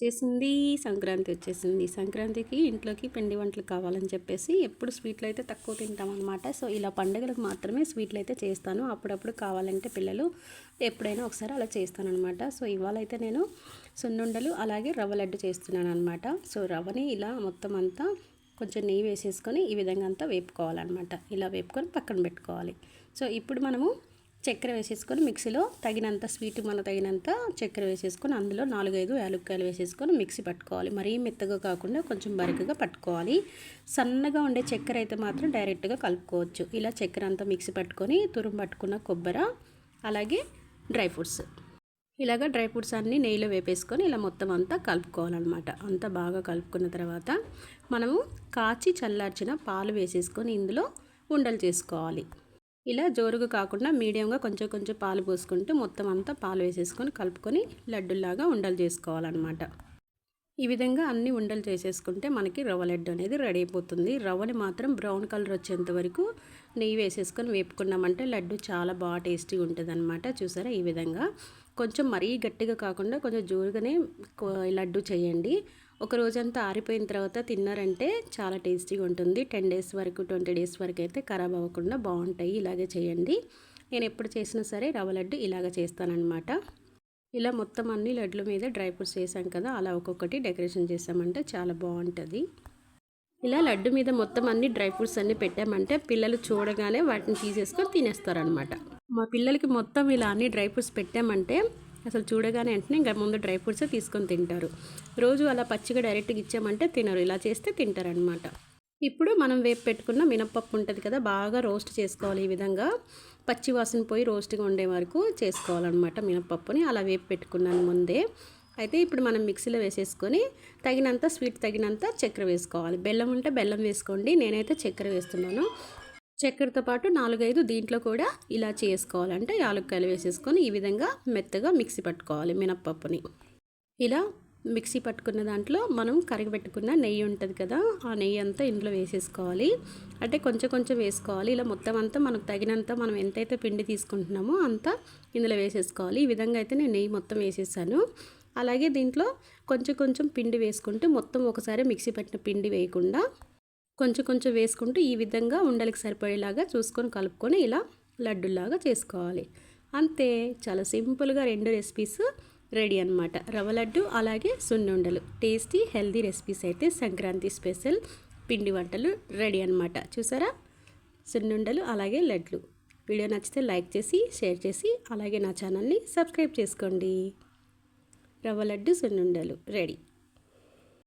వచ్చేసింది సంక్రాంతి వచ్చేసింది. సంక్రాంతికి ఇంట్లోకి పిండి వంటలు కావాలని చెప్పేసి ఎప్పుడు స్వీట్లు అయితే తక్కువ తింటాం అనమాట సో ఇలా పండుగలకు మాత్రమే స్వీట్లు అయితే చేస్తాను. అప్పుడప్పుడు కావాలంటే పిల్లలు ఎప్పుడైనా ఒకసారి అలా చేస్తానమాట సో ఇవాళ అయితే నేను సున్నుండలు అలాగే రవ్వ లడ్డు చేస్తున్నాను అనమాట సో రవ్వని ఇలా మొత్తం అంతా కొంచెం నెయ్యి వేసేసుకొని ఈ విధంగా అంతా వేపుకోవాలన్నమాట. ఇలా వేపుకొని పక్కన పెట్టుకోవాలి. సో ఇప్పుడు మనము చక్కెర వేసేసుకొని మిక్సీలో తగినంత స్వీట్ మన తగినంత చక్కెర వేసేసుకొని అందులో నాలుగైదు యాలక్కాయలు వేసేసుకొని మిక్సీ పట్టుకోవాలి. మరీ మెత్తగా కాకుండా కొంచెం బరికగా పట్టుకోవాలి. సన్నగా ఉండే చక్కెర అయితే మాత్రం డైరెక్ట్గా కలుపుకోవచ్చు. ఇలా చక్కెర అంతా మిక్సీ పట్టుకొని తురుము పట్టుకున్న కొబ్బర అలాగే డ్రై ఫ్రూట్స్. ఇలాగ డ్రై ఫ్రూట్స్ అన్నీ నెయ్యిలో వేపేసుకొని ఇలా మొత్తం అంతా కలుపుకోవాలన్నమాట. అంతా బాగా కలుపుకున్న తర్వాత మనము కాచి చల్లార్చిన పాలు వేసేసుకొని ఇందులో ఉండలు చేసుకోవాలి. ఇలా జోరుగా కాకుండా మీడియంగా కొంచెం కొంచెం పాలు పోసుకుంటూ మొత్తం అంతా పాలు వేసేసుకొని కలుపుకొని లడ్డులాగా ఉండలు చేసుకోవాలన్నమాట. ఈ విధంగా అన్ని ఉండలు చేసేసుకుంటే మనకి రవ్వ లడ్డు అనేది రెడీ అయిపోతుంది. రవ్వని మాత్రం బ్రౌన్ కలర్ వచ్చేంత వరకు నెయ్యి వేసేసుకొని వేపుకున్నామంటే లడ్డు చాలా బాగా టేస్టీగా ఉంటుంది అనమాట చూసారా? ఈ విధంగా కొంచెం మరీ గట్టిగా కాకుండా కొంచెం జోరుగానే లడ్డు చేయండి. ఒక రోజంతా ఆరిపోయిన తర్వాత తిన్నారంటే చాలా టేస్టీగా ఉంటుంది. టెన్ డేస్ వరకు ట్వంటీ డేస్ వరకు అయితే ఖరాబ్ అవ్వకుండా బాగుంటాయి. ఇలాగే చేయండి. నేను ఎప్పుడు చేసినా సరే రవ్వ లడ్డు ఇలాగ చేస్తానన్నమాట. ఇలా మొత్తం అన్ని లడ్ల మీద డ్రై ఫ్రూట్స్ వేసాం కదా అలా ఒక్కొక్కటి డెకరేషన్ చేసామంటే చాలా బాగుంటుంది. ఇలా లడ్డు మీద మొత్తం అన్ని డ్రై ఫ్రూట్స్ అన్నీ పెట్టామంటే పిల్లలు చూడగానే వాటిని తీసేసుకొని తినేస్తారనమాట మా పిల్లలకి మొత్తం ఇలా అన్ని డ్రై ఫ్రూట్స్ పెట్టామంటే అసలు చూడగానే వెంటనే ఇంకా ముందు డ్రై ఫ్రూట్స్ తీసుకొని తింటారు. రోజు అలా పచ్చిగా డైరెక్ట్గా ఇచ్చామంటే తినరు. ఇలా చేస్తే తింటారనమాట ఇప్పుడు మనం వేపు పెట్టుకున్న మినప్పప్పు ఉంటుంది కదా బాగా రోస్ట్ చేసుకోవాలి ఈ విధంగా. పచ్చి వాసన పోయి రోస్ట్గా ఉండే వరకు చేసుకోవాలన్నమాట మినప్పప్పుని. అలా వేపు పెట్టుకున్నాను ముందే. అయితే ఇప్పుడు మనం మిక్సీలో వేసేసుకొని తగినంత స్వీట్ తగినంత చక్కెర వేసుకోవాలి. బెల్లం ఉంటే బెల్లం వేసుకోండి నేనైతే చక్కెర వేస్తున్నాను. చక్కెరతో పాటు నాలుగైదు దీంట్లో కూడా ఇలా చేసుకోవాలంటే యాలక్కాయలు వేసేసుకొని ఈ విధంగా మెత్తగా మిక్సీ పట్టుకోవాలి మినప్పప్పుని. ఇలా మిక్సీ పట్టుకున్న దాంట్లో మనం కరిగిపెట్టుకున్న నెయ్యి ఉంటుంది కదా ఆ నెయ్యి అంతా ఇంట్లో వేసేసుకోవాలి. అంటే కొంచెం కొంచెం వేసుకోవాలి. ఇలా మొత్తం అంతా మనకు తగినంత మనం ఎంతైతే పిండి తీసుకుంటున్నామో అంతా ఇందులో వేసేసుకోవాలి. ఈ విధంగా అయితే నేను నెయ్యి మొత్తం వేసేసాను. అలాగే దీంట్లో కొంచెం కొంచెం పిండి వేసుకుంటూ మొత్తం ఒకసారి మిక్సీ పట్టిన పిండి వేయకుండా కొంచెం కొంచెం వేసుకుంటూ ఈ విధంగా ఉండలకి సరిపడేలాగా చూసుకొని కలుపుకొని ఇలా లడ్డులాగా చేసుకోవాలి. అంతే చాలా సింపుల్గా రెండు రెసిపీస్ రెడీ అనమాట రవ్వ లడ్డు అలాగే సున్నుండలు టేస్టీ హెల్దీ రెసిపీస్ అయితే సంక్రాంతి స్పెషల్ పిండి వంటలు రెడీ అనమాట చూసారా? సున్నుండలు అలాగే లడ్లు. వీడియో నచ్చితే లైక్ చేసి షేర్ చేసి అలాగే నా ఛానల్ని సబ్స్క్రైబ్ చేసుకోండి. రవ్వ లడ్డు సున్నుండలు రెడీ.